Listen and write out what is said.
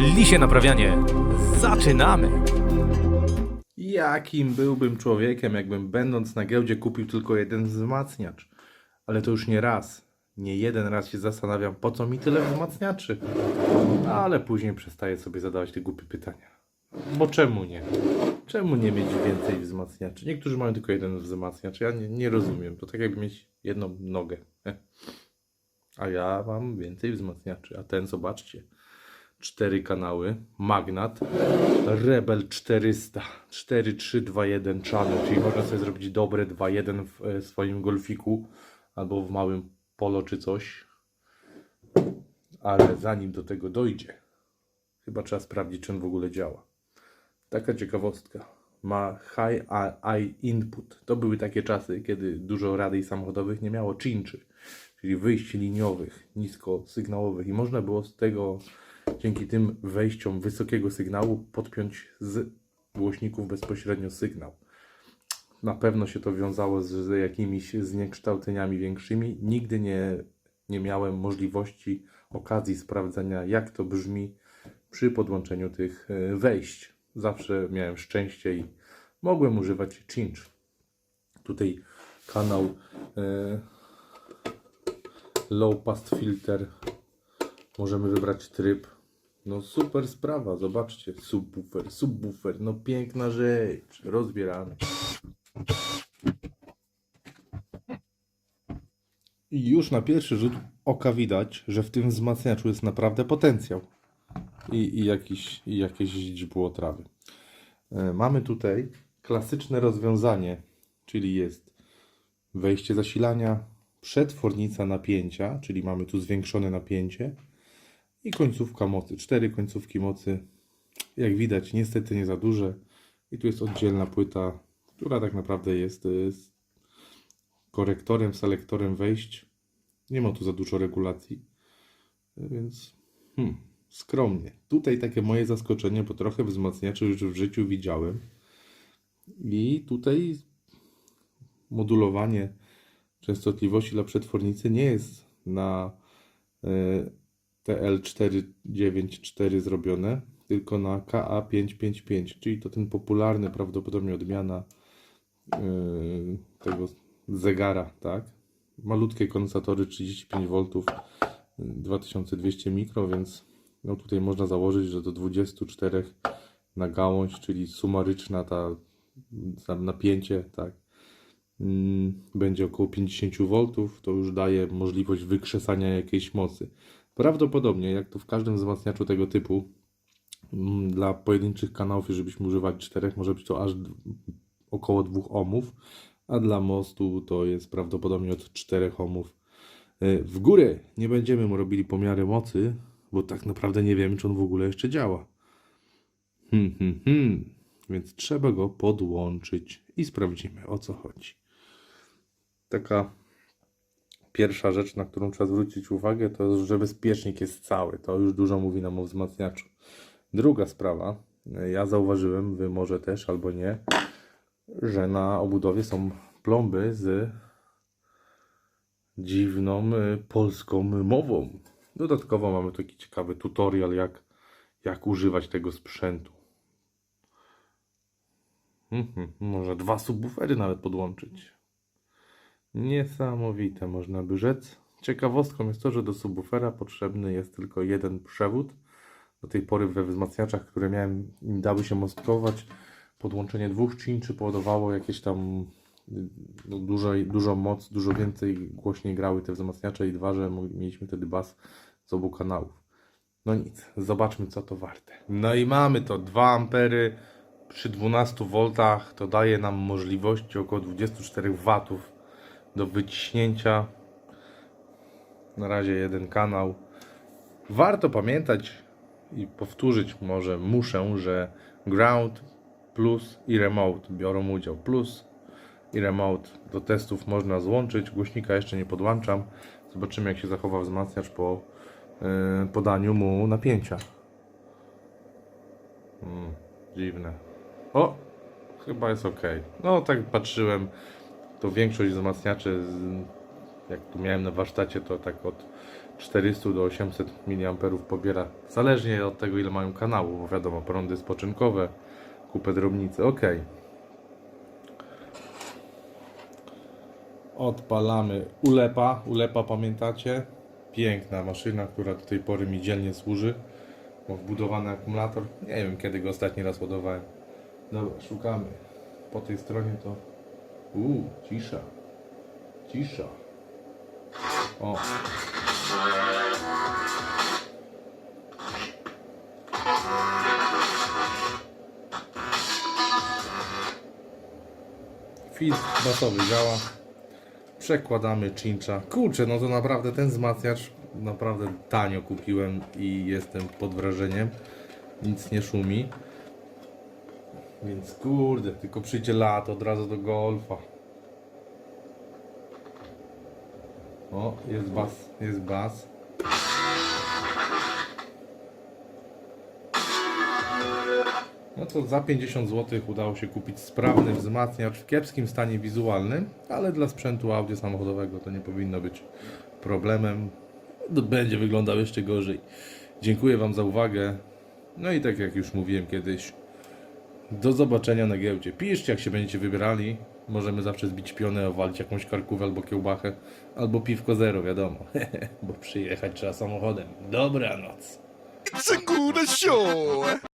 Lisie naprawianie. Zaczynamy! Jakim byłbym człowiekiem, jakbym będąc na giełdzie kupił tylko jeden wzmacniacz? Ale to już nie raz. Nie jeden raz się zastanawiam, po co mi tyle wzmacniaczy. Ale później przestaję sobie zadawać te głupie pytania. Bo czemu nie? Czemu nie mieć więcej wzmacniaczy? Niektórzy mają tylko jeden wzmacniacz. Ja nie, nie rozumiem. To tak jakby mieć jedną nogę. A ja mam więcej wzmacniaczy. A ten, zobaczcie. Cztery kanały. Magnat. Rebel 400. 4321 channel. Czyli można sobie zrobić dobre 2.1 w e, swoim golfiku. Albo w małym polo czy coś. Ale zanim do tego dojdzie, chyba trzeba sprawdzić, czy on w ogóle działa. Taka ciekawostka. Ma high eye input. To były takie czasy, kiedy dużo rady samochodowych nie miało cinczy, czyli wyjść liniowych, niskosygnałowych i można było z tego, dzięki tym wejściom wysokiego sygnału podpiąć z głośników bezpośrednio sygnał. Na pewno się to wiązało z, jakimiś zniekształceniami większymi. Nigdy nie, nie miałem możliwości, okazji sprawdzenia, jak to brzmi przy podłączeniu tych e, wejść. Zawsze miałem szczęście i mogłem używać cinch. Tutaj kanał e, low pass filter. Możemy wybrać tryb. No super sprawa, zobaczcie. Subwoofer, subwoofer, no piękna rzecz. Rozbieramy. I już na pierwszy rzut oka widać, że w tym wzmacniaczu jest naprawdę potencjał i, i, jakiś, i jakieś źdźbło trawy. E, Mamy tutaj klasyczne rozwiązanie, czyli jest wejście zasilania, przetwornica napięcia, czyli mamy tu zwiększone napięcie i końcówka mocy. Cztery końcówki mocy, jak widać, niestety nie za duże. I tu jest oddzielna płyta, która tak naprawdę jest e, z korektorem, selektorem wejść. Nie ma tu za dużo regulacji, E, więc hmm, skromnie. Tutaj takie moje zaskoczenie, bo trochę wzmacniaczy już w życiu widziałem. I tutaj modulowanie częstotliwości dla przetwornicy nie jest na e, TL494 zrobione, tylko na KA555, czyli to ten popularny, prawdopodobnie odmiana e, tego zegara, tak? Malutkie kondensatory 35V, 2200 mikro, więc no tutaj można założyć, że do 24 na gałąź, czyli sumaryczna ta za napięcie, tak, mm, będzie około 50 V, to już daje możliwość wykrzesania jakiejś mocy. Prawdopodobnie, jak to w każdym wzmacniaczu tego typu, mm, dla pojedynczych kanałów, jeżeli byśmy używali czterech, może być to aż około 2 ohmów, a dla mostu to jest prawdopodobnie od 4 ohmów y, w górę. Nie będziemy mu robili pomiary mocy, bo tak naprawdę nie wiemy, czy on w ogóle jeszcze działa. Hmm, hmm, hmm. Więc trzeba go podłączyć i sprawdzimy, o co chodzi. Taka pierwsza rzecz, na którą trzeba zwrócić uwagę, to że bezpiecznik jest cały. To już dużo mówi nam o wzmacniaczu. Druga sprawa, ja zauważyłem, wy może też albo nie, że na obudowie są plomby z dziwną y, polską mową. Dodatkowo mamy taki ciekawy tutorial, jak, jak używać tego sprzętu. Mhm, może dwa subwoofery nawet podłączyć. Niesamowite, można by rzec. Ciekawostką jest to, że do subwoofera potrzebny jest tylko jeden przewód. Do tej pory we wzmacniaczach, które miałem, im dały się mostkować, podłączenie dwóch cinczy powodowało jakieś tam no, dużo, dużo moc, dużo więcej głośniej grały te wzmacniacze i dwa, że mieliśmy wtedy bas z obu kanałów. No nic, zobaczmy co to warte. No i mamy to 2 ampery przy 12 V to daje nam możliwości około 24 W do wyciśnięcia. Na razie jeden kanał. Warto pamiętać i powtórzyć może muszę, że ground plus i remote biorą udział. Plus i remote do testów można złączyć. Głośnika jeszcze nie podłączam. Zobaczymy jak się zachowa wzmacniacz po yy, podaniu mu napięcia. Mm, dziwne. O! Chyba jest ok. No tak patrzyłem, to większość wzmacniaczy Jak tu miałem na warsztacie, to tak od 400 do 800 mA pobiera. Zależnie od tego, ile mają kanałów, bo wiadomo, prądy spoczynkowe, kupę drobnicy. Ok. Odpalamy ulepa. Ulepa pamiętacie? Piękna maszyna, która do tej pory mi dzielnie służy. Ma wbudowany akumulator. Nie wiem kiedy go ostatni raz ładowałem. Dobra, szukamy. Po tej stronie to. Uuu, cisza. Cisza. O. Filtr basowy działa. Przekładamy cincha. Kurczę, no to naprawdę ten wzmacniacz naprawdę tanio kupiłem i jestem pod wrażeniem. Nic nie szumi. Więc kurde, tylko przyjdzie lato od razu do golfa. O, jest bas, jest bas. No to za 50 zł udało się kupić sprawny wzmacniacz w kiepskim stanie wizualnym, ale dla sprzętu audio samochodowego to nie powinno być problemem. Będzie wyglądał jeszcze gorzej. Dziękuję Wam za uwagę. No i tak jak już mówiłem kiedyś, do zobaczenia na giełdzie. Piszcie, jak się będziecie wybierali. Możemy zawsze zbić pionę, owalić jakąś karkówę albo kiełbachę, albo piwko zero, wiadomo. Bo przyjechać trzeba samochodem. Dobranoc. It's.